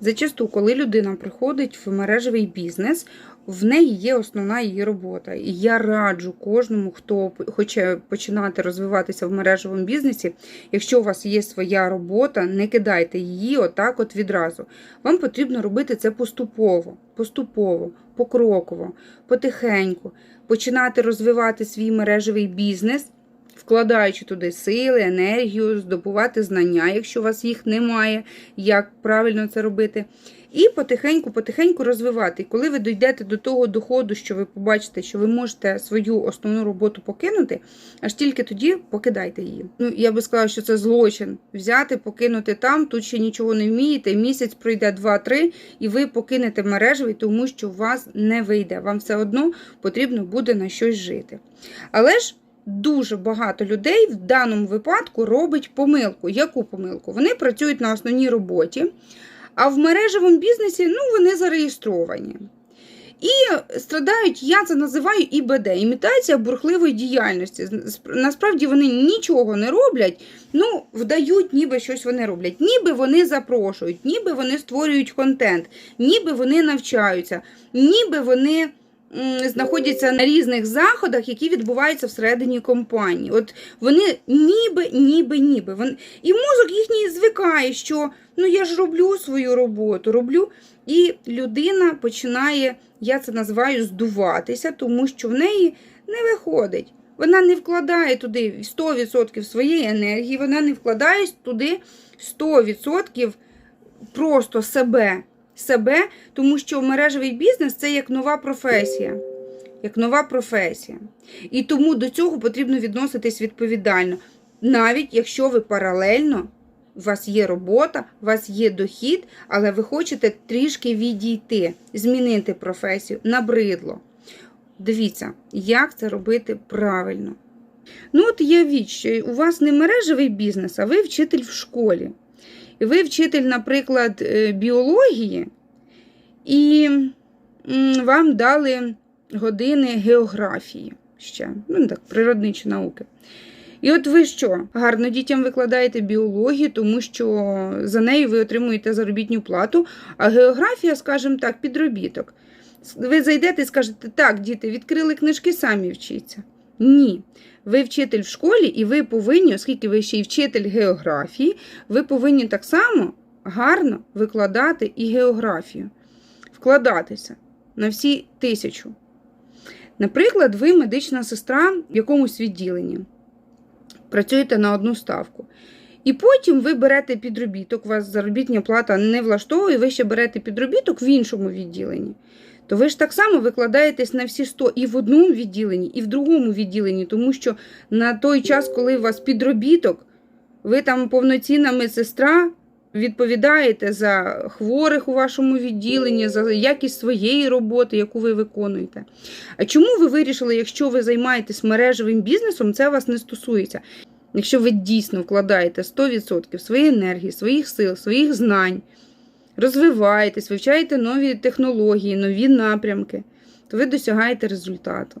Зачасту, коли людина приходить в мережевий бізнес, в неї є основна її робота. І я раджу кожному, хто хоче починати розвиватися в мережевому бізнесі. Якщо у вас є своя робота, не кидайте її отак, от відразу. Вам потрібно робити це поступово, поступово, покроково, потихеньку, починати розвивати свій мережевий бізнес. Вкладаючи туди сили, енергію, здобувати знання, якщо у вас їх немає, як правильно це робити. І потихеньку-потихеньку розвивати. І коли ви дійдете до того доходу, що ви побачите, що ви можете свою основну роботу покинути, аж тільки тоді покидайте її. Ну, я би сказала, що це злочин. Взяти, покинути там, тут ще нічого не вмієте. Місяць пройде два-три, і ви покинете мережевий, тому що у вас не вийде. Вам все одно потрібно буде на щось жити. Але ж. Дуже багато людей в даному випадку робить помилку. Яку помилку? Вони працюють на основній роботі, а в мережевому бізнесі ну, вони зареєстровані. І страдають, я це називаю ІБД імітація бурхливої діяльності. Насправді вони нічого не роблять, ну, вдають, ніби щось вони роблять. Ніби вони запрошують, ніби вони створюють контент, ніби вони навчаються, ніби вони знаходяться на різних заходах, які відбуваються всередині компанії. От вони ніби, ніби, ніби. І мозок їхній звикає, що ну я ж роблю свою роботу, роблю. І людина починає, я це називаю, здуватися, тому що в неї не виходить. Вона не вкладає туди 100% своєї енергії, вона не вкладає туди 100% просто себе себе, тому що мережевий бізнес це як нова професія. Як нова професія. І тому до цього потрібно відноситись відповідально. Навіть якщо ви паралельно, у вас є робота, у вас є дохід, але ви хочете трішки відійти, змінити професію, набридло. Дивіться, як це робити правильно. Ну, от явіть, що у вас не мережевий бізнес, а ви вчитель в школі. І ви вчитель, наприклад, е, біології, і вам дали години географії ще, ну так, природничі науки. І от ви що? Гарно дітям викладаєте біологію, тому що за нею ви отримуєте заробітну плату, а географія, скажімо так, підробіток. Ви зайдете і скажете, так, діти, відкрили книжки, самі вчіться. Ні. Ви вчитель в школі, і ви повинні, оскільки ви ще й вчитель географії, ви повинні так само гарно викладати і географію, вкладатися на всі тисячу. Наприклад, ви медична сестра в якомусь відділенні, працюєте на одну ставку. І потім ви берете підробіток, у вас заробітня плата не влаштовує, ви ще берете підробіток в іншому відділенні то ви ж так само викладаєтесь на всі 100 і в одному відділенні, і в другому відділенні, тому що на той час, коли у вас підробіток, ви там повноцінна медсестра, відповідаєте за хворих у вашому відділенні, за якість своєї роботи, яку ви виконуєте. А чому ви вирішили, якщо ви займаєтесь мережевим бізнесом, це вас не стосується? Якщо ви дійсно вкладаєте 100% своєї енергії, своїх сил, своїх знань, розвиваєтесь, вивчаєте нові технології, нові напрямки, то ви досягаєте результату.